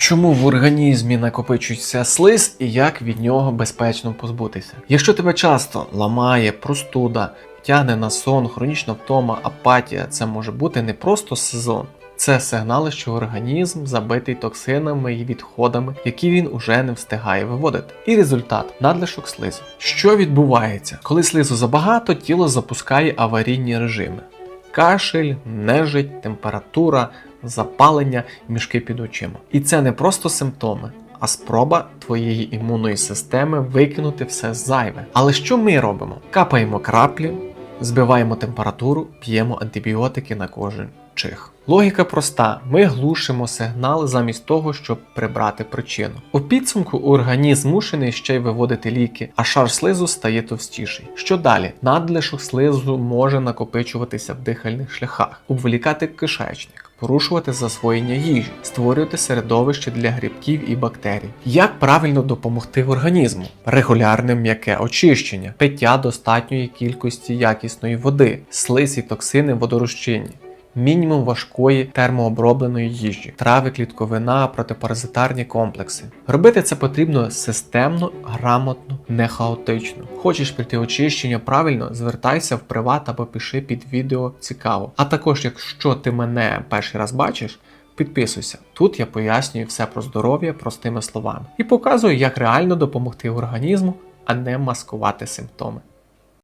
Чому в організмі накопичується слиз і як від нього безпечно позбутися? Якщо тебе часто ламає простуда, тягне на сон, хронічна втома, апатія, це може бути не просто сезон. Це сигнали, що організм забитий токсинами і відходами, які він уже не встигає виводити. І результат надлишок слизу. Що відбувається? Коли слизу забагато, тіло запускає аварійні режими: кашель, нежить, температура, запалення, мішки під очима. І це не просто симптоми. А спроба твоєї імунної системи викинути все зайве. Але що ми робимо? Капаємо краплі, збиваємо температуру, п'ємо антибіотики на кожен чих. Логіка проста: ми глушимо сигнал замість того, щоб прибрати причину. У підсумку організм змушений ще й виводити ліки, а шар слизу стає товстіший. Що далі? Надлишок слизу може накопичуватися в дихальних шляхах, обволікати кишечник. Порушувати засвоєння їжі, створювати середовище для грибків і бактерій. Як правильно допомогти організму? Регулярне м'яке очищення, пиття достатньої кількості якісної води, слиз і токсини в водорозчинні. Мінімум важкої термообробленої їжі, трави, клітковина, протипаразитарні комплекси. Робити це потрібно системно, грамотно, не хаотично. Хочеш прийти очищення правильно, звертайся в приват або пиши під відео цікаво. А також, якщо ти мене перший раз бачиш, підписуйся. Тут я пояснюю все про здоров'я простими словами і показую, як реально допомогти організму, а не маскувати симптоми.